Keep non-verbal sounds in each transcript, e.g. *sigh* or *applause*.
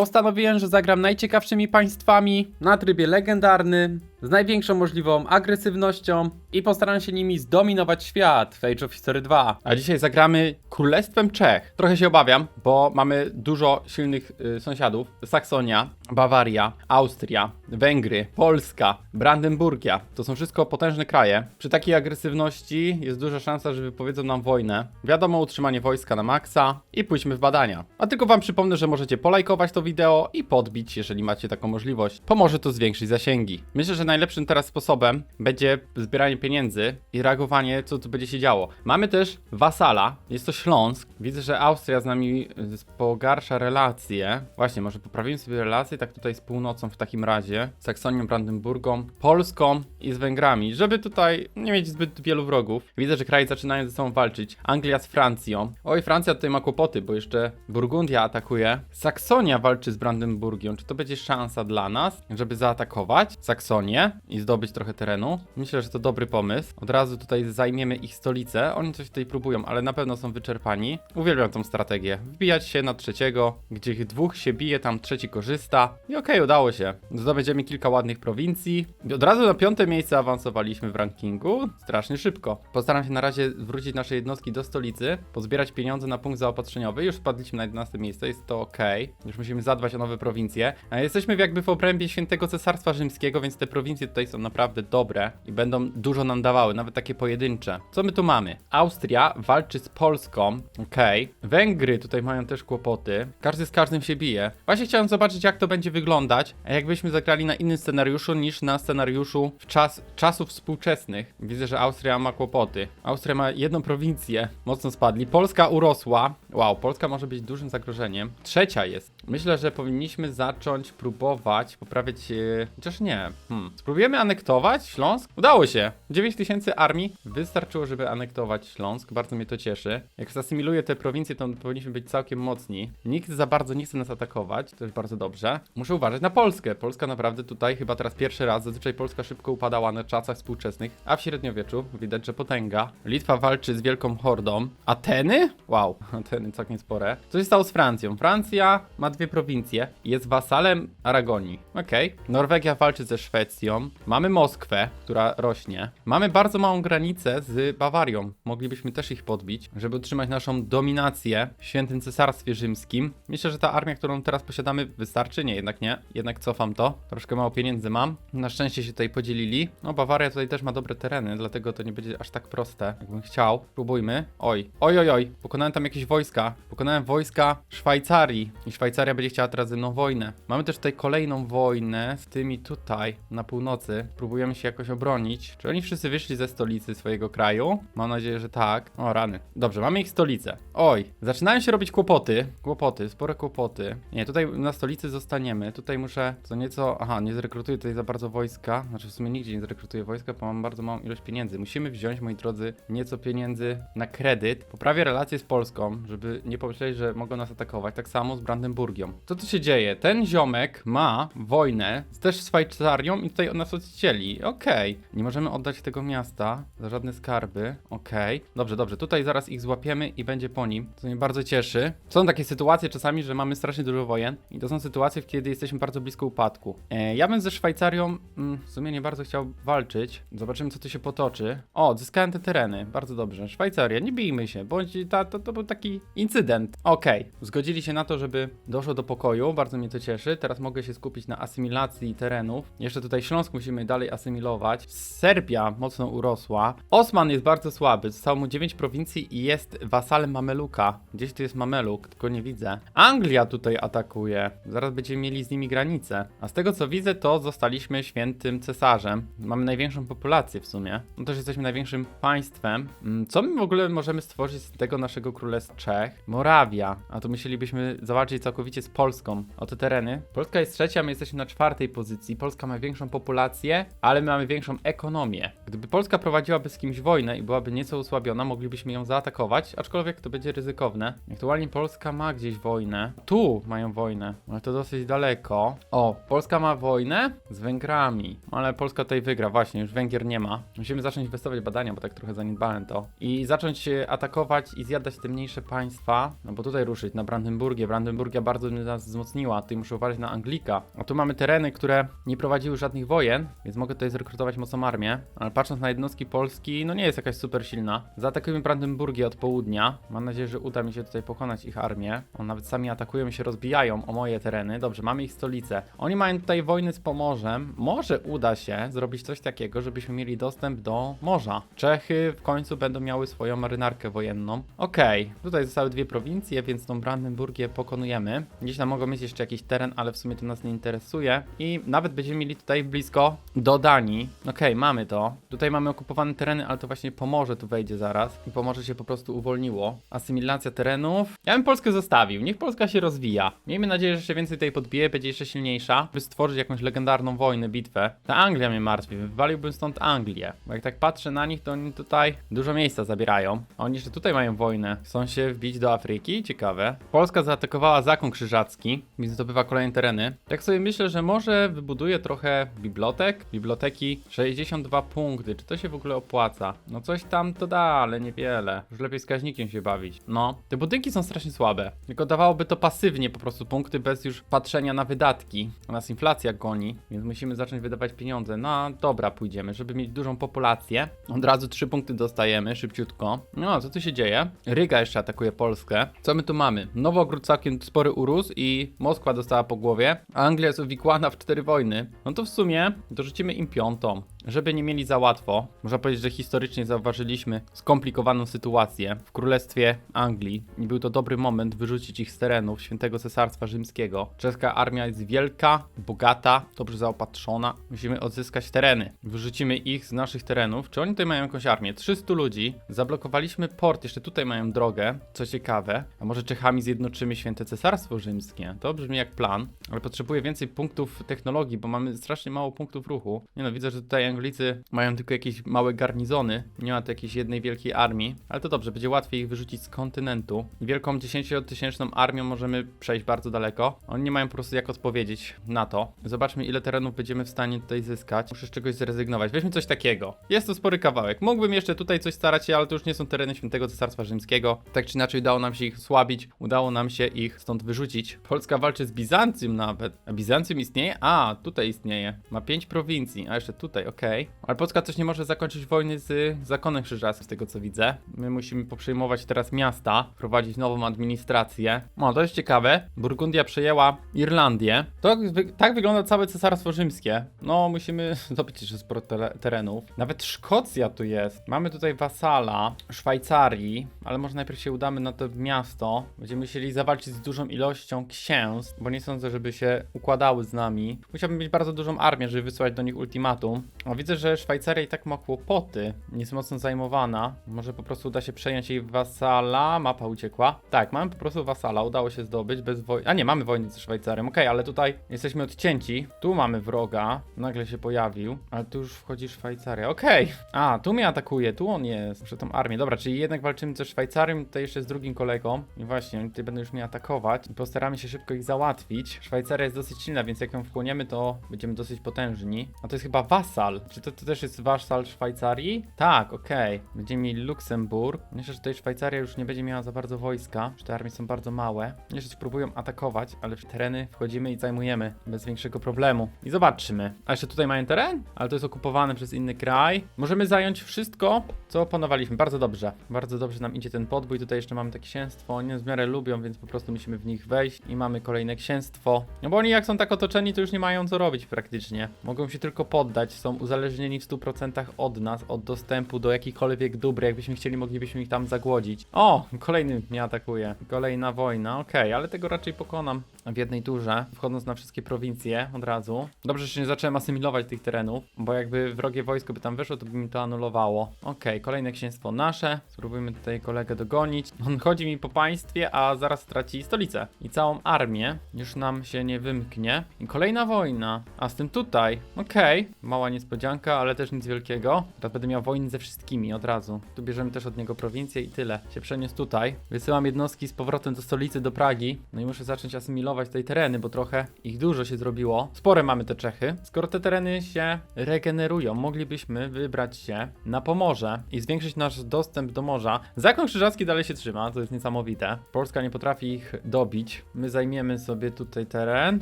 Postanowiłem, że zagram najciekawszymi państwami na trybie legendarnym, z największą możliwą agresywnością i postaram się nimi zdominować świat w Age of History 2. A dzisiaj zagramy Królestwem Czech. Trochę się obawiam, bo mamy dużo silnych y, sąsiadów. Saksonia, Bawaria, Austria, Węgry, Polska, Brandenburgia. To są wszystko potężne kraje. Przy takiej agresywności jest duża szansa, że wypowiedzą nam wojnę. Wiadomo, utrzymanie wojska na maksa i pójdźmy w badania. A tylko wam przypomnę, że możecie polajkować to wideo i podbić, jeżeli macie taką możliwość. Pomoże to zwiększyć zasięgi. Myślę, że najlepszym teraz sposobem będzie zbieranie pieniędzy i reagowanie, co tu będzie się działo. Mamy też wasala, jest to Śląsk. Widzę, że Austria z nami y, pogarsza relacje. Właśnie, może poprawimy sobie relacje tak tutaj z północą w takim razie, z Saksonią, Brandenburgą, Polską i z Węgrami, żeby tutaj nie mieć zbyt wielu wrogów. Widzę, że kraje zaczynają ze sobą walczyć. Anglia z Francją. Oj, Francja tutaj ma kłopoty, bo jeszcze Burgundia atakuje. Saksonia walczy z Brandenburgią. Czy to będzie szansa dla nas, żeby zaatakować Saksonię i zdobyć trochę terenu? Myślę, że to dobry pomysł. Od razu tutaj zajmiemy ich stolicę. Oni coś tutaj próbują, ale na pewno są wyczerpani. Uwielbiam tą strategię. Wbijać się na trzeciego, gdzie ich dwóch się bije, tam trzeci korzysta. I okej, udało się. Zdobędziemy kilka ładnych prowincji. Od razu na piąte miejsce awansowaliśmy w rankingu. Strasznie szybko. Postaram się na razie wrócić nasze jednostki do stolicy, pozbierać pieniądze na punkt zaopatrzeniowy. Już spadliśmy na 11 miejsce, jest to ok. Już musimy zadbać o nowe prowincje. A jesteśmy jakby w obrębie świętego cesarstwa rzymskiego, więc te prowincje tutaj są naprawdę dobre i będą dużo nam dawały, nawet takie pojedyncze. Co my tu mamy? Austria walczy z Polską, ok. Węgry tutaj mają też kłopoty. Każdy z każdym się bije. Właśnie chciałem zobaczyć, jak to będzie wyglądać, jakbyśmy zagrali na innym scenariuszu niż na scenariuszu w czas, czasów współczesnych. Widzę, że Austria ma kłopoty. Austria ma jedną prowincję, mocno spadli. Polska urosła. Wow, Polska może być dużym zagrożeniem. Trzecia jest. Myślę, że powinniśmy zacząć próbować poprawiać. Yy, chociaż nie. Hmm. Spróbujemy anektować Śląsk? Udało się. 9 tysięcy armii wystarczyło, żeby anektować Śląsk. Bardzo mnie to cieszy. Jak zasymiluję te prowincje, to powinniśmy być całkiem mocni. Nikt za bardzo nie chce nas atakować. To jest bardzo dobrze. Muszę uważać na Polskę. Polska naprawdę tutaj chyba teraz pierwszy raz. Zazwyczaj Polska szybko upadała na czasach współczesnych, a w średniowieczu widać, że potęga. Litwa walczy z wielką hordą. Ateny? Wow, *laughs* Ateny całkiem spore. Co się stało z Francją? Francja ma dwie prowincje jest wasalem Aragonii. Okej. Norwegia walczy ze Szwecją. Mamy Moskwę, która rośnie. Mamy bardzo małą granicę z Bawarią. Moglibyśmy też ich podbić, żeby utrzymać naszą dominację w świętym cesarstwie rzymskim. Myślę, że ta armia, którą teraz posiadamy, wystarczy. Nie, jednak nie. Jednak cofam to. Troszkę mało pieniędzy mam. Na szczęście się tutaj podzielili. No, Bawaria tutaj też ma dobre tereny, dlatego to nie będzie aż tak proste, jakbym chciał. Spróbujmy. Oj, oj, oj, oj. Pokonałem tam jakieś wojska. Pokonałem wojska Szwajcarii. I Szwajcaria będzie chciała teraz ze wojnę. Mamy też tutaj kolejną wojnę z tymi tutaj na północy. Próbujemy się jakoś obronić. Czy oni wszyscy wyszli ze stolicy swojego kraju? Mam nadzieję, że tak. O, rany. Dobrze, mamy ich stolicę. Oj, zaczynają się robić kłopoty. Kłopoty, spore kłopoty. Nie, tutaj na stolicy zostaniemy. Tutaj muszę co nieco. Aha, nie zrekrutuję tutaj za bardzo wojska. Znaczy, w sumie nigdzie nie zrekrutuję wojska, bo mam bardzo małą ilość pieniędzy. Musimy wziąć, moi drodzy, nieco pieniędzy na kredyt. Poprawię relacje z Polską, żeby nie pomyśleli, że mogą nas atakować. Tak samo z Brandenburgią. Co tu się dzieje? Ten ziomek ma wojnę też z Szwajcarią i tutaj od nas odcięli. Okej. Nie możemy oddać tego miasta za żadne skarby. Okej. Dobrze, dobrze. Tutaj zaraz ich złapiemy i będzie po nim. Co mnie bardzo cieszy. Są takie sytuacje czasami, że mamy strasznie dużo wojen i to są sytuacje, kiedy jesteśmy bardzo blisko upadku. E, ja bym ze Szwajcarią mm, w sumie nie bardzo chciał walczyć. Zobaczymy, co tu się potoczy. O, odzyskałem te tereny. Bardzo dobrze. Szwajcaria, nie bijmy się, bądź ta, to, to był taki incydent. Okej. Zgodzili się na to, żeby doszło do pokoju. Bardzo mnie to cieszy. Teraz mogę się skupić na asymilacji terenów. Jeszcze tutaj Śląsk musimy dalej asymilować. Serbia mocno urosła. Osman jest bardzo słaby. Zostało mu 9 prowincji i jest wasalem Mameluka. Gdzieś tu jest Mameluk, tylko nie widzę. Anglia tutaj atakuje. Zaraz będziemy mieli z nimi granicę. A z tego co widzę, to zostaliśmy świętym cesarzem. Mamy największą populację w sumie. No też jesteśmy największym państwem. Mm, Co my w ogóle możemy stworzyć z tego naszego królestwa Czech? Morawia. A tu musielibyśmy zawalczyć całkowicie z Polską o te tereny. Polska jest trzecia, my jesteśmy na czwartej pozycji. Polska ma większą populację, ale my mamy większą ekonomię. Gdyby Polska prowadziłaby z kimś wojnę i byłaby nieco osłabiona, moglibyśmy ją zaatakować, aczkolwiek to będzie ryzykowne. Aktualnie Polska ma gdzieś wojnę. Tu mają wojnę, ale to dosyć daleko. O, Polska ma wojnę z Węgrami, ale Polska tutaj wygra, właśnie, już Węgier nie ma. Musimy zacząć inwestować w badania, bo tak trochę zaniedbałem to. I zacząć atakować i zjadać te mniejsze państwa, no bo tutaj ruszyć na Brandenburgię. Brandenburgia bardzo bardzo nas wzmocniła. Tutaj muszę uważać na Anglika. A tu mamy tereny, które nie prowadziły żadnych wojen, więc mogę tutaj zrekrutować mocną armię. Ale patrząc na jednostki Polski, no nie jest jakaś super silna. Zaatakujemy Brandenburgię od południa. Mam nadzieję, że uda mi się tutaj pokonać ich armię. On nawet sami atakują się rozbijają o moje tereny. Dobrze, mamy ich stolicę. Oni mają tutaj wojny z Pomorzem. Może uda się zrobić coś takiego, żebyśmy mieli dostęp do morza. Czechy w końcu będą miały swoją marynarkę wojenną. Okej, tutaj zostały dwie prowincje, więc tą Brandenburgię pokonujemy. Gdzieś tam mogą mieć jeszcze jakiś teren, ale w sumie to nas nie interesuje. I nawet będziemy mieli tutaj blisko do Danii. Okej, mamy to. Tutaj mamy okupowane tereny, ale to właśnie Pomorze tu wejdzie zaraz. I Pomorze się po prostu uwolniło. Asymilacja terenów. Ja bym Polskę zostawił. Niech Polska się rozwija. Miejmy nadzieję, że się więcej tutaj podbije, będzie jeszcze silniejsza, by stworzyć jakąś legendarną wojnę, bitwę. Ta Anglia mnie martwi. Wywaliłbym stąd Anglię. Bo jak tak patrzę na nich, to oni tutaj dużo miejsca zabierają. A oni jeszcze tutaj mają wojnę. Chcą się wbić do Afryki? Ciekawe. Polska zaatakowała Zakon Krzyżacki, więc zdobywa kolejne tereny. Tak sobie myślę, że może wybuduję trochę bibliotek. Biblioteki 62 punkty. Czy to się w ogóle opłaca? No coś tam to da, ale niewiele. Już lepiej wskaźnikiem się bawić. No, te budynki są strasznie słabe. Tylko dawałoby to pasywnie po prostu punkty bez już patrzenia na wydatki. A nas inflacja goni, więc musimy zacząć wydawać pieniądze. No dobra, pójdziemy, żeby mieć dużą populację. Od razu 3 punkty dostajemy, szybciutko. No, co tu się dzieje? Ryga jeszcze atakuje Polskę. Co my tu mamy? Nowogród całkiem spory urósł i Moskwa dostała po głowie. A Anglia jest uwikłana w cztery wojny. No to w sumie dorzucimy im piątą. Żeby nie mieli za łatwo, można powiedzieć, że historycznie zauważyliśmy skomplikowaną sytuację w Królestwie Anglii i był to dobry moment wyrzucić ich z terenów Świętego Cesarstwa Rzymskiego. Czeska armia jest wielka, bogata, dobrze zaopatrzona. Musimy odzyskać tereny. Wyrzucimy ich z naszych terenów. Czy oni tutaj mają jakąś armię? 300 ludzi. Zablokowaliśmy port, jeszcze tutaj mają drogę, co ciekawe. A może Czechami zjednoczymy Święte Cesarstwo Rzymskie? To brzmi jak plan, ale potrzebuję więcej punktów technologii, bo mamy strasznie mało punktów ruchu. Nie no, widzę, że tutaj Anglicy mają tylko jakieś małe garnizony, nie ma tu jakiejś jednej wielkiej armii, ale to dobrze, będzie łatwiej ich wyrzucić z kontynentu. Wielką 10-tysięczną armią możemy przejść bardzo daleko. Oni nie mają po prostu jak odpowiedzieć na to. Zobaczmy, ile terenów będziemy w stanie tutaj zyskać. Muszę z czegoś zrezygnować. Weźmy coś takiego. Jest to spory kawałek. Mógłbym jeszcze tutaj coś starać się, ale to już nie są tereny Świętego Cesarstwa Rzymskiego. Tak czy inaczej udało nam się ich słabić, udało nam się ich stąd wyrzucić. Polska walczy z Bizancjum nawet. A Bizancjum istnieje? A, tutaj istnieje. Ma pięć prowincji, a jeszcze tutaj, okej. Ale Polska też nie może zakończyć wojny z Zakonem Krzyżackim, z tego co widzę. My musimy poprzejmować teraz miasta, prowadzić nową administrację. O, to jest ciekawe. Burgundia przejęła Irlandię. To tak wygląda całe Cesarstwo Rzymskie. No, musimy *laughs* zdobyć jeszcze sporo terenów. Nawet Szkocja tu jest. Mamy tutaj wasala Szwajcarii, ale może najpierw się udamy na to miasto. Będziemy musieli zawalczyć z dużą ilością księstw, bo nie sądzę, żeby się układały z nami. Musiałbym mieć bardzo dużą armię, żeby wysłać do nich ultimatum. Widzę, że Szwajcaria i tak ma kłopoty. Jest mocno zajmowana. Może po prostu uda się przejąć jej wasala. Mapa uciekła. Tak, mamy po prostu wasala. Udało się zdobyć bez wojny. A nie, mamy wojnę ze Szwajcarią. Okej, ale tutaj jesteśmy odcięci. Tu mamy wroga. Nagle się pojawił. Ale tu już wchodzi Szwajcaria. Okej. A, tu mnie atakuje. Tu on jest. Muszę tą armię. Dobra, czyli jednak walczymy ze Szwajcarią. Tutaj jeszcze z drugim kolegą. I właśnie, oni tutaj będą już mnie atakować. I postaramy się szybko ich załatwić. Szwajcaria jest dosyć silna, więc jak ją wchłoniemy, to będziemy dosyć potężni. A to jest chyba wasal. Czy to, to też jest wasal Szwajcarii? Tak, okej. Będziemy mieli Luksemburg. Myślę, że tutaj Szwajcaria już nie będzie miała za bardzo wojska, że te armie są bardzo małe. Jeszcze próbują atakować, ale w tereny wchodzimy i zajmujemy bez większego problemu. I zobaczymy. A jeszcze tutaj mają teren? Ale to jest okupowane przez inny kraj. Możemy zająć wszystko, co opanowaliśmy. Bardzo dobrze. Bardzo dobrze nam idzie ten podbój. Tutaj jeszcze mamy takie księstwo. Oni w miarę lubią, więc po prostu musimy w nich wejść i mamy kolejne księstwo. No bo oni jak są tak otoczeni, to już nie mają co robić praktycznie. Mogą się tylko poddać. Są uzależnieni w 100% od nas, od dostępu do jakichkolwiek dóbr. Jakbyśmy chcieli, moglibyśmy ich tam zagłodzić. O, kolejny mnie atakuje. Kolejna wojna. Okej, ale tego raczej pokonam w jednej turze, wchodząc na wszystkie prowincje od razu. Dobrze, że nie zacząłem asymilować tych terenów, bo jakby wrogie wojsko by tam weszło, to by mi to anulowało. Okej, kolejne księstwo nasze. Spróbujmy tutaj kolegę dogonić. On chodzi mi po państwie, a zaraz straci stolicę i całą armię. Już nam się nie wymknie. I kolejna wojna. A z tym tutaj. Okej, mała niespodzianka, ale też nic wielkiego. Teraz będę miał wojny ze wszystkimi od razu. Tu bierzemy też od niego prowincję i tyle. Się przeniósł tutaj. Wysyłam jednostki z powrotem do stolicy, do Pragi. No i muszę zacząć asymilować tej tereny, bo trochę ich dużo się zrobiło. Spore mamy te Czechy. Skoro te tereny się regenerują, moglibyśmy wybrać się na Pomorze i zwiększyć nasz dostęp do morza. Zakon Krzyżacki dalej się trzyma, to jest niesamowite. Polska nie potrafi ich dobić. My zajmiemy sobie tutaj teren.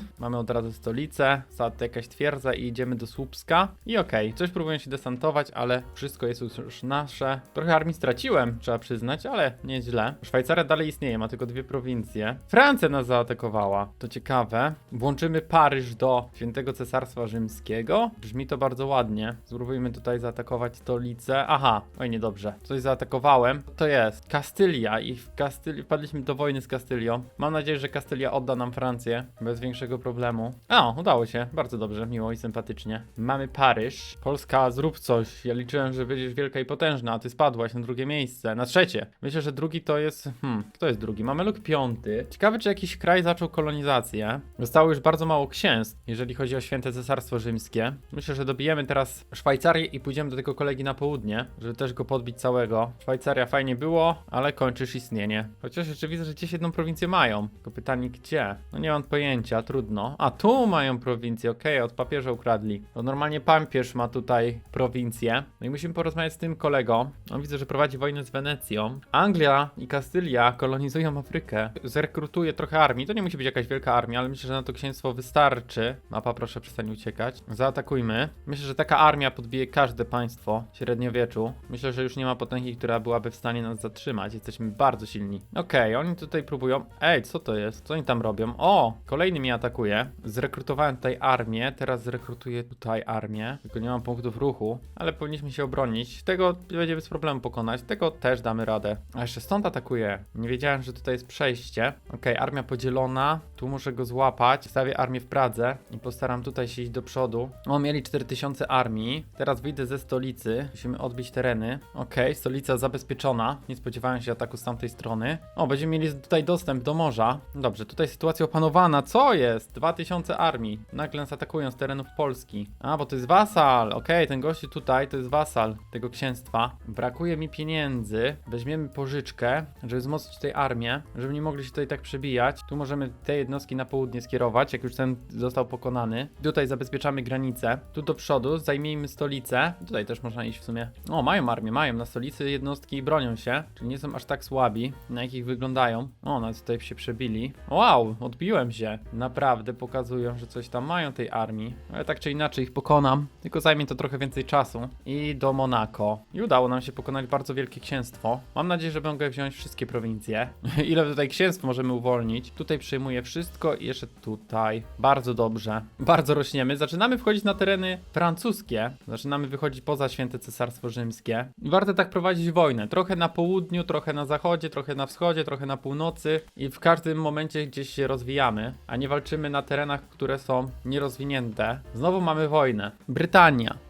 Mamy od razu stolicę, sad jakaś twierdza i idziemy do Słupska. I okej, coś próbują się desantować, ale wszystko jest już nasze. Trochę armii straciłem, trzeba przyznać, ale nieźle. Szwajcaria dalej istnieje, ma tylko dwie prowincje. Francja nas zaatakowała. To ciekawe. Włączymy Paryż do Świętego Cesarstwa Rzymskiego. Brzmi to bardzo ładnie. Spróbujmy tutaj zaatakować stolicę. Aha, oj niedobrze. Coś zaatakowałem. To jest Kastylia i w Kastylii wpadliśmy do wojny z Kastylią. Mam nadzieję, że Kastylia odda nam Francję bez większego problemu. A, udało się. Bardzo dobrze, miło i sympatycznie. Mamy Paryż. Polska, zrób coś. Ja liczyłem, że będziesz wielka i potężna, a ty spadłaś na drugie miejsce, na trzecie. Myślę, że drugi to jest. Hmm, kto jest drugi? Mamy luk piąty. Ciekawe, czy jakiś kraj zaczął kolonizację. Zostało już bardzo mało księstw, jeżeli chodzi o święte cesarstwo rzymskie. Myślę, że dobijemy teraz Szwajcarię i pójdziemy do tego kolegi na południe, żeby też go podbić całego. Szwajcaria fajnie było, ale kończysz istnienie. Chociaż jeszcze widzę, że gdzieś jedną prowincję mają. Tylko pytanie gdzie? No nie mam pojęcia, trudno. A tu mają prowincję, okej, od papieża ukradli. To normalnie papież ma tutaj prowincję. No i musimy porozmawiać z tym kolegą. On widzę, że prowadzi wojnę z Wenecją. Anglia i Kastylia kolonizują Afrykę. Zrekrutuje trochę armii. To nie musi być jakaś wielka armia, ale myślę, że na to księstwo wystarczy. Mapa, proszę przestań uciekać. Zaatakujmy. Myślę, że taka armia podbije każde państwo średniowieczu. Myślę, że już nie ma potęgi, która byłaby w stanie nas zatrzymać. Jesteśmy bardzo silni. Okej, oni tutaj próbują. Ej, co to jest? Co oni tam robią? O, kolejny mnie atakuje. Zrekrutowałem tutaj armię, teraz zrekrutuję tutaj armię. Tylko nie mam punktów ruchu, ale powinniśmy się obronić. Tego będzie bez problemu pokonać. Tego też damy radę. A jeszcze stąd atakuje. Nie wiedziałem, że tutaj jest przejście. Okej, armia podzielona. Tu muszę go złapać. Stawię armię w Pradze i postaram tutaj się iść do przodu. O, mieli 4000 armii. Teraz wyjdę ze stolicy. Musimy odbić tereny. Okej, stolica zabezpieczona. Nie spodziewałem się ataku z tamtej strony. O, będziemy mieli tutaj dostęp do morza. Dobrze, tutaj sytuacja opanowana. Co jest? 2000 armii. Nagle nas atakują z terenów Polski. A, bo to jest wasal. Okej, ten gościu tutaj to jest wasal tego księstwa. Brakuje mi pieniędzy. Weźmiemy pożyczkę, żeby wzmocnić tutaj armię, żeby nie mogli się tutaj tak przebijać. Tu możemy te jednostki na południe skierować, jak już ten został pokonany. Tutaj zabezpieczamy granicę. Tu do przodu zajmijmy stolicę. Tutaj też można iść w sumie. O, mają armię, mają na stolicy jednostki i bronią się, czyli nie są aż tak słabi, na jakich wyglądają. O, nawet tutaj się przebili. Wow, odbiłem się. Naprawdę pokazują, że coś tam mają tej armii. Ale tak czy inaczej ich pokonam. Tylko zajmie to trochę więcej czasu. I do Monako. I udało nam się pokonać bardzo wielkie księstwo. Mam nadzieję, że mogę wziąć wszystkie prowincje. *laughs* Ile tutaj księstw możemy uwolnić? Tutaj przejmuję wszystko i jeszcze tutaj. Bardzo dobrze. Bardzo rośniemy. Zaczynamy wchodzić na tereny francuskie. Zaczynamy wychodzić poza święte cesarstwo rzymskie. I warto tak prowadzić wojnę. Trochę na południu, trochę na zachodzie, trochę na wschodzie, trochę na północy. I w każdym momencie gdzieś się rozwijamy, a nie walczymy na terenach, które są nierozwinięte. Znowu mamy wojnę. Brytania,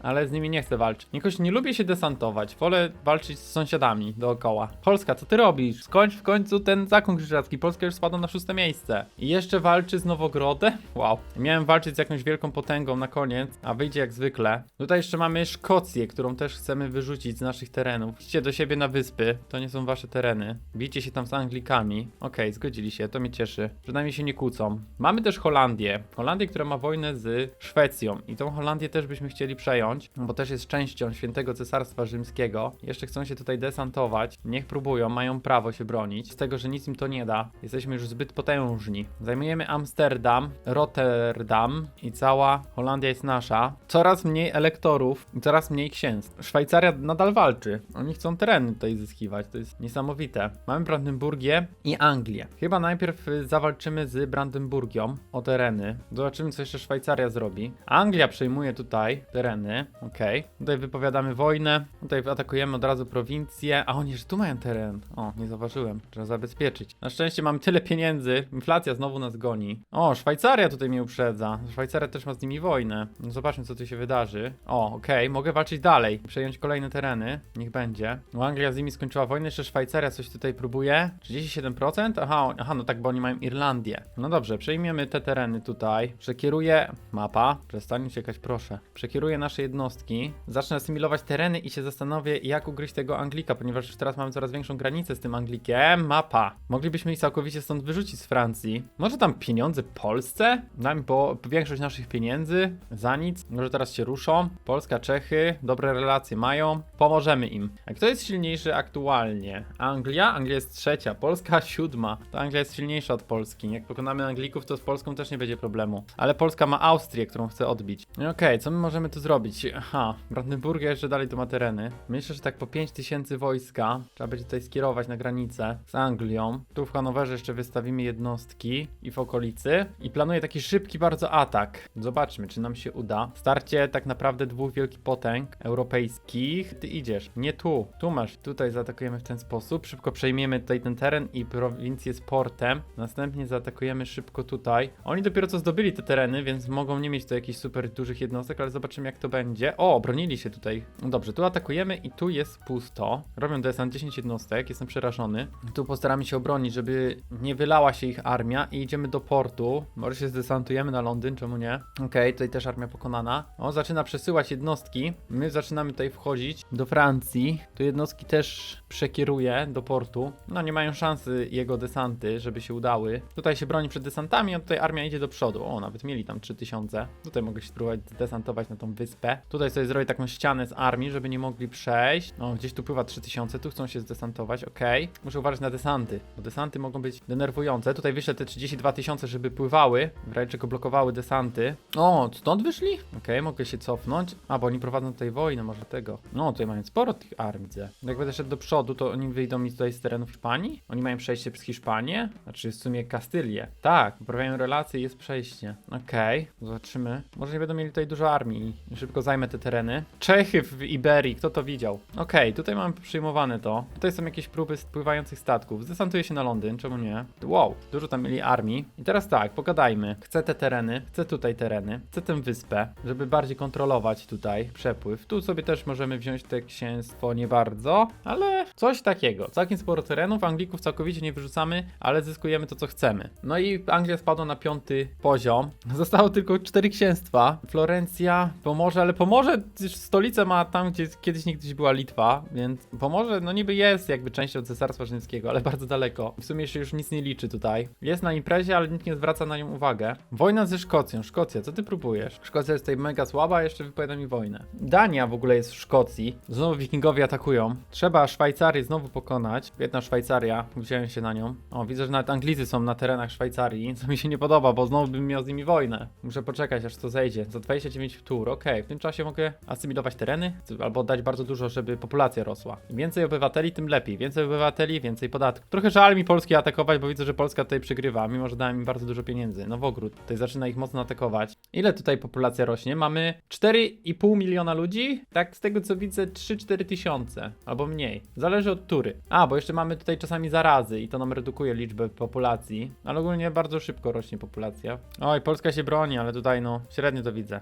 ale z nimi nie chcę walczyć. Jakoś nie lubię się desantować. Wolę walczyć z sąsiadami dookoła. Polska, co ty robisz? Skończ w końcu ten zakon krzyżacki. Polska już spadła na szóste miejsce. I jeszcze walczy z Nowogrodem? Wow. Miałem walczyć z jakąś wielką potęgą na koniec, a wyjdzie jak zwykle. Tutaj jeszcze mamy Szkocję, którą też chcemy wyrzucić z naszych terenów. Idźcie do siebie na wyspy. To nie są wasze tereny. Bijcie się tam z Anglikami. Okej, zgodzili się, to mnie cieszy. Przynajmniej się nie kłócą. Mamy też Holandię. Holandię, która ma wojnę z Szwecją. I tą Holandię też byśmy chcieli przejąć, bo też jest częścią świętego cesarstwa rzymskiego. Jeszcze chcą się tutaj desantować. Niech próbują, mają prawo się bronić. Z tego, że nic im to nie da. Jesteśmy już zbyt potężni. Zajmujemy Amsterdam, Rotterdam i cała Holandia jest nasza. Coraz mniej elektorów i coraz mniej księstw. Szwajcaria nadal walczy. Oni chcą tereny tutaj zyskiwać. To jest niesamowite. Mamy Brandenburgię i Anglię. Chyba najpierw y, zawalczymy z Brandenburgią o tereny. Zobaczymy, co jeszcze Szwajcaria zrobi. Anglia przejmuje tutaj tereny. Okej. Tutaj wypowiadamy wojnę. Tutaj atakujemy od razu prowincję. A oni, że tu mają teren. O, nie zauważyłem. Trzeba zabezpieczyć. Na szczęście mamy tyle pieniędzy. Inflacja znowu nas goni. O, Szwajcaria tutaj mnie uprzedza. Szwajcaria też ma z nimi wojnę. No zobaczmy, co tu się wydarzy. O, okej. Mogę walczyć dalej. Przejąć kolejne tereny. Niech będzie. No, Anglia z nimi skończyła wojnę. Jeszcze Szwajcaria coś tutaj próbuje. 37%? Aha, aha, no tak, bo oni mają Irlandię. No dobrze, przejmiemy te tereny tutaj. Przekieruję mapa. Przestań uciekać, proszę. Przekieruję nasze jednostki. Zacznę asymilować tereny i się zastanowię, jak ugryźć tego Anglika, ponieważ już teraz mamy coraz większą granicę z tym Anglikiem. Mapa. Moglibyśmy ich całkowicie stąd wyrzucić z Francji. Może tam pieniądze Polsce? Damy po większość naszych pieniędzy za nic. Może teraz się ruszą. Polska, Czechy, dobre relacje mają. Pomożemy im. A kto jest silniejszy aktualnie? Anglia? Anglia jest trzecia, Polska *laughs* siódma. To Anglia jest silniejsza od Polski. Jak pokonamy Anglików, to z Polską też nie będzie problemu. Ale Polska ma Austrię, którą chce odbić. No Okej, co my możemy tu zrobić? Aha, Brandenburgia jeszcze dalej to ma tereny. Myślę, że tak po 5000 wojska trzeba będzie tutaj skierować na granicę z Anglią. Tu w Hanowerze jeszcze wystawimy jednostki i w okolicy. I planuję taki szybki bardzo atak. Zobaczmy, czy nam się uda. Starcie tak naprawdę dwóch wielkich potęg europejskich. Ty idziesz, nie tu. Tu masz. Tutaj zaatakujemy w ten sposób. Szybko przejmiemy tutaj ten teren i prowincję z portem. Następnie zaatakujemy szybko tutaj. Oni dopiero co zdobyli te tereny, więc mogą nie mieć tu jakichś super dużych jednostek, ale zobaczymy jak to będzie. O, obronili się tutaj. No dobrze, tu atakujemy i tu jest pusto. Robią desant 10 jednostek, jestem przerażony. Tu postaramy się obronić, żeby nie wylała się ich armia i idziemy do portu. Może się zdesantujemy na Londyn, czemu nie? Okej, tutaj też armia pokonana. O, zaczyna przesyłać jednostki. My zaczynamy tutaj wchodzić do Francji. Tu jednostki też przekieruje do portu. No nie mają szansy jego desanty, żeby się udały. Tutaj się broni przed desantami, a tutaj armia idzie do przodu. O, nawet mieli tam 3000. Tutaj mogę się spróbować desantować na tą wyspę. Tutaj sobie zrobię taką ścianę z armii, żeby nie mogli przejść. No, gdzieś tu pływa 3000, tu chcą się zdesantować, okej. Muszę uważać na desanty, bo desanty mogą być denerwujące. Tutaj wyślę te 32 tysiące, żeby pływały, w razie czego blokowały desanty. O, stąd wyszli? Okej, mogę się cofnąć. A, bo oni prowadzą tutaj wojnę, może tego. No, tutaj mają sporo tych armii, widzę. Jak będę szedł do przodu, to oni wyjdą mi tutaj z terenów Hiszpanii? Oni mają przejście przez Hiszpanię? Znaczy w sumie Kastylię. Tak, poprawiają relacje i jest przejście. Okej, zobaczymy. Może nie będą mieli tutaj dużo armii i szybko zajmę te tereny. Czechy w Iberii, kto to widział? Okej, tutaj mamy przyjmowane to. Tutaj są jakieś próby spływających statków. Zdesantuję się na Londyn, czemu nie? Wow, dużo tam mieli armii. I teraz tak, pogadajmy. Chcę te tereny, chcę tutaj tereny, chcę tę wyspę, żeby bardziej kontrolować tutaj przepływ. Tu sobie też możemy wziąć te księstwo nie bardzo, ale coś takiego. Całkiem sporo terenów, Anglików całkowicie nie wyrzucamy, ale zyskujemy to, co chcemy. No i Anglia spadła na piąty poziom. *laughs* Zostało tylko cztery księstwa. Florencja, Pomorze, ale Pomorze już stolicę ma tam, gdzie kiedyś niegdyś była Litwa, więc Pomorze no niby jest jakby częścią Cesarstwa Rzymskiego, ale bardzo daleko. W sumie się już nic nie liczy tutaj. Jest na imprezie, ale nikt nie zwraca na nią uwagę. Wojna ze Szkocją. Szkocja, co ty próbujesz? Szkocja jest tutaj mega słaba, jeszcze wypowiada mi wojnę. Dania w ogóle jest w Szkocji. Znowu wikingowie atakują. Trzeba Szwajcarię znowu pokonać. Biedna Szwajcaria, wziąłem się na nią. O, widzę, że nawet Anglicy są na terenach Szwajcarii, co mi się nie podoba, bo znowu bym miał z nimi wojnę. Muszę poczekać, aż to zejdzie. Za 29 tur, okej. W tym czasie mogę asymilować tereny, albo dać bardzo dużo, żeby populacja rosła. Im więcej obywateli, tym lepiej. Więcej obywateli, więcej podatków. Trochę żal mi Polski atakować, bo widzę, że Polska tutaj przegrywa, mimo że dałem im bardzo dużo pieniędzy. Nowogród tutaj zaczyna ich mocno atakować. Ile tutaj populacja rośnie? Mamy 4,5 miliona ludzi? Tak, z tego co widzę, 3-4 tysiące, albo mniej. Zależy od tury. A, bo jeszcze mamy tutaj czasami zarazy i to nam redukuje liczbę populacji, ale ogólnie bardzo szybko rośnie populacja. Oj, Polska się broni, ale tutaj no, średnio to widzę.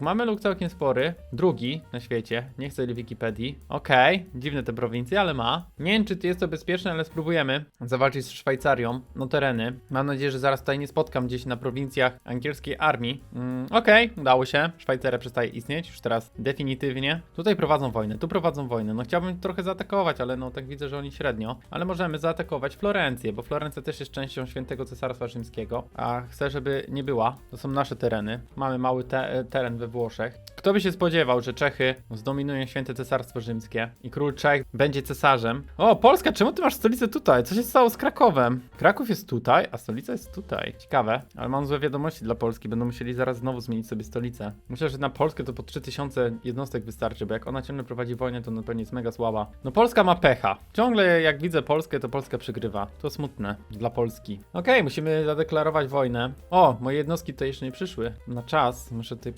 Y, Mameluk, Mameluk całkiem spory. Drugi na świecie, nie chcę Wikipedii. Okej, dziwne te prowincje, ale ma. Nie wiem, czy jest to bezpieczne, ale spróbujemy zawalczyć z Szwajcarią. No tereny. Mam nadzieję, że zaraz tutaj nie spotkam gdzieś na prowincjach angielskiej armii. Mm, Okej, udało się. Szwajcaria przestaje istnieć, już teraz definitywnie. Tutaj prowadzą wojnę, tu prowadzą wojnę. No chciałbym trochę zaatakować, ale no tak widzę, że oni średnio. Ale możemy zaatakować Florencję, bo Florencja też jest częścią Świętego Cesarstwa Rzymskiego, a chcę, żeby nie była. To są nasze tereny. Mamy mały te teren we Włoszech. Kto by się spodziewał, że Czechy zdominują Święte Cesarstwo Rzymskie i król Czech będzie cesarzem? O, Polska, czemu ty masz stolicę tutaj? Co się stało z Krakowem? Kraków jest tutaj, a stolica jest tutaj. Ciekawe, ale mam złe wiadomości dla Polski. Będą musieli zaraz znowu zmienić sobie stolicę. Myślę, że na Polskę to po 3000 jednostek wystarczy, bo jak ona ciągle prowadzi wojnę, to na pewno jest mega słaba. No Polska ma pecha. Ciągle jak widzę Polskę, to Polska przegrywa. To smutne dla Polski. Okej, musimy zadeklarować wojnę. O, moje jednostki tutaj jeszcze nie przyszły. Na czas, muszę tutaj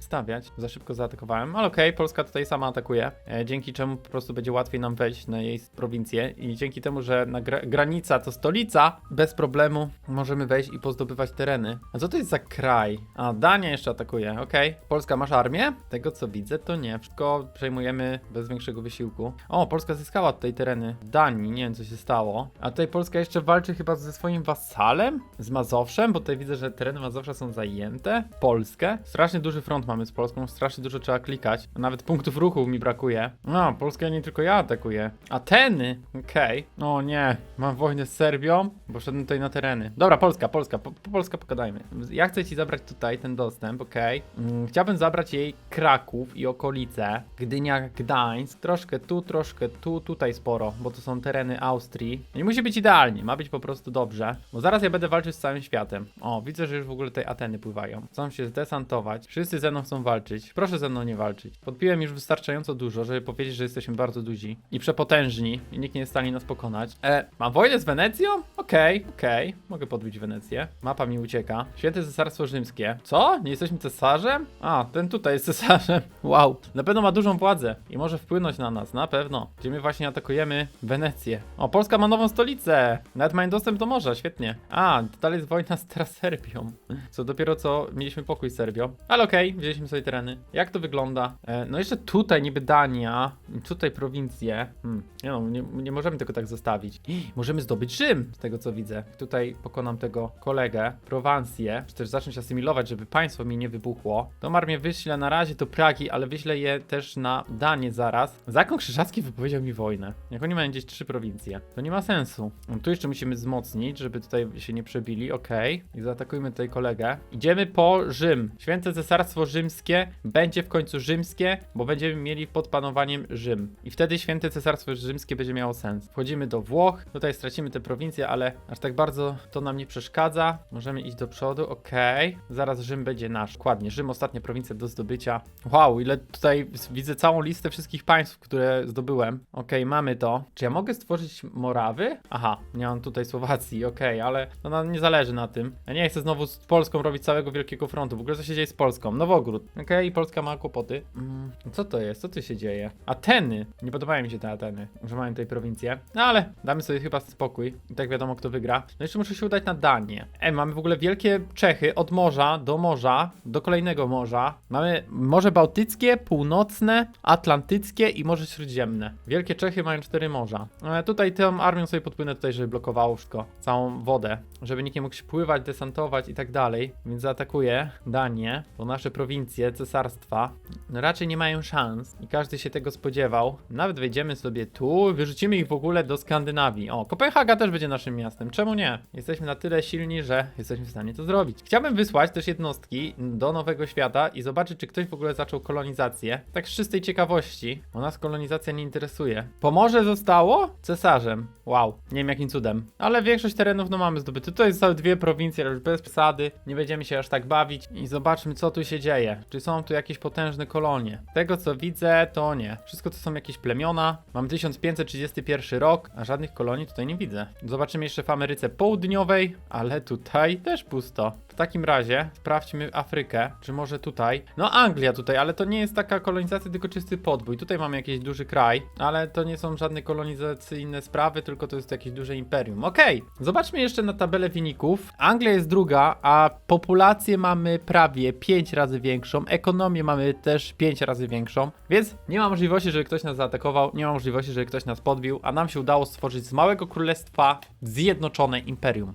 Za szybko zaatakowałem, ale okej, Polska tutaj sama atakuje. E, dzięki czemu po prostu będzie łatwiej nam wejść na jej prowincję i dzięki temu, że gra granica to stolica, bez problemu możemy wejść i pozdobywać tereny. A co to jest za kraj? A, Dania jeszcze atakuje, okej. Polska, masz armię? Tego co widzę, to nie. Wszystko przejmujemy bez większego wysiłku. O, Polska zyskała tutaj tereny Danii, nie wiem co się stało. A tutaj Polska jeszcze walczy chyba ze swoim wasalem? Z Mazowszem? Bo tutaj widzę, że tereny Mazowsza są zajęte. Polskę. Strasznie duży front mamy z Polską, strasznie dużo trzeba klikać. Nawet punktów ruchu mi brakuje. No, Polska nie tylko ja atakuję. Ateny! Okej. O nie, mam wojnę z Serbią, bo szedłem tutaj na tereny. Dobra, Polska, Polska, po, po Polska pogadajmy. Ja chcę ci zabrać tutaj ten dostęp, okej. Mm, chciałbym zabrać jej Kraków i okolice. Gdynia, Gdańsk. Troszkę tu, troszkę tu, tutaj sporo, bo to są tereny Austrii. Nie musi być idealnie, ma być po prostu dobrze. Bo zaraz ja będę walczyć z całym światem. O, widzę, że już w ogóle tutaj Ateny pływają. Chcą się zdesantować. Wszyscy ze mną chcą walczyć. Proszę ze mną nie walczyć. Podpiłem już wystarczająco dużo, żeby powiedzieć, że jesteśmy bardzo duzi i przepotężni i nikt nie jest w stanie nas pokonać. E, mam wojnę z Wenecją? Okej, okej. Mogę podbić Wenecję. Mapa mi ucieka. Święte Cesarstwo Rzymskie. Co? Nie jesteśmy cesarzem? A, ten tutaj jest cesarzem. *laughs* Wow. Na pewno ma dużą władzę i może wpłynąć na nas, na pewno. Gdzie my właśnie atakujemy Wenecję. O, Polska ma nową stolicę. Nawet mają dostęp do morza, świetnie. A, to dalej jest wojna z teraz Serbią. Co dopiero co mieliśmy pokój z Serbią. Ale okej, wzięliśmy sobie tereny. Jak to wygląda? E, no jeszcze tutaj niby Dania, tutaj prowincje. Hmm, nie no, nie, nie możemy tego tak zostawić. Możemy zdobyć Rzym, z tego co widzę. Tutaj pokonam tego kolegę, Prowancję, czy też zacząć asymilować, żeby państwo mi nie wybuchło. Tą armię wyślę na razie do Pragi, ale wyślę je też na Danię zaraz. Zakon Krzyżacki wypowiedział mi wojnę. Jak oni mają gdzieś trzy prowincje, to nie ma sensu. No, tu jeszcze musimy wzmocnić, żeby tutaj się nie przebili, okej. I zaatakujmy tutaj kolegę. Idziemy po Rzym. Święte Cesarstwo Rzymskie będzie w końcu rzymskie, bo będziemy mieli pod panowaniem Rzym. I wtedy Święte Cesarstwo Rzymskie będzie miało sens. Wchodzimy do Włoch, tutaj stracimy te prowincje, ale aż tak bardzo to nam nie przeszkadza. Możemy iść do przodu, okej. Zaraz Rzym będzie nasz. Dokładnie, Rzym ostatnia prowincja do zdobycia. Wow, ile tutaj widzę całą listę wszystkich państw, które zdobyłem. Okej, mamy to. Czy ja mogę stworzyć Morawy? Aha, nie mam tutaj Słowacji, okej, ale to nam nie zależy na tym. Ja nie chcę znowu z Polską robić całego wielkiego frontu. W ogóle co się dzieje z Polską? Nowogród. Okej, Polska ma kłopoty. Mm, co to jest? Co tu się dzieje? Ateny. Nie podobają mi się te Ateny, że mają tutaj prowincję. No ale damy sobie chyba spokój. I tak wiadomo, kto wygra. No jeszcze muszę się udać na Danię. Ej, mamy w ogóle wielkie Czechy od morza do morza, do kolejnego morza. Mamy Morze Bałtyckie, Północne, Atlantyckie i Morze Śródziemne. Wielkie Czechy mają cztery morza. E, tutaj tą armią sobie podpłynę tutaj, żeby blokowało wszystko. Całą wodę. Żeby nikt nie mógł się pływać, desantować i tak dalej. Więc zaatakuję Danię, bo nasze prowincje, cesarstwa no raczej nie mają szans. I każdy się tego spodziewał. Nawet wejdziemy sobie tu, wyrzucimy ich w ogóle do Skandynawii. O, Kopenhaga też będzie naszym miastem. Czemu nie? Jesteśmy na tyle silni, że jesteśmy w stanie to zrobić. Chciałbym wysłać też jednostki do Nowego Świata i zobaczyć, czy ktoś w ogóle zaczął kolonizację. Tak z czystej ciekawości, bo nas kolonizacja nie interesuje. Pomorze zostało cesarzem. Wow, nie wiem jakim cudem. Ale większość terenów no mamy zdobyte. Jest całe dwie prowincje, ale już bez przesady. Nie będziemy się aż tak bawić i zobaczmy, co tu się dzieje. Czy są tu jakieś potężne kolonie? Tego co widzę, to nie. Wszystko to są jakieś plemiona. Mamy 1531 rok, a żadnych kolonii tutaj nie widzę. Zobaczymy jeszcze w Ameryce Południowej, ale tutaj też pusto. W takim razie sprawdźmy Afrykę, czy może tutaj. No Anglia tutaj, ale to nie jest taka kolonizacja, tylko czysty podbój. Tutaj mamy jakiś duży kraj, ale to nie są żadne kolonizacyjne sprawy, tylko to jest jakieś duże imperium. Okej, zobaczmy jeszcze na tabelę wyników. Anglia jest druga, a populację mamy prawie 5 razy większą, ekonomię mamy też 5 razy większą, więc nie ma możliwości, żeby ktoś nas zaatakował, nie ma możliwości, żeby ktoś nas podbił, a nam się udało stworzyć z małego królestwa zjednoczone imperium.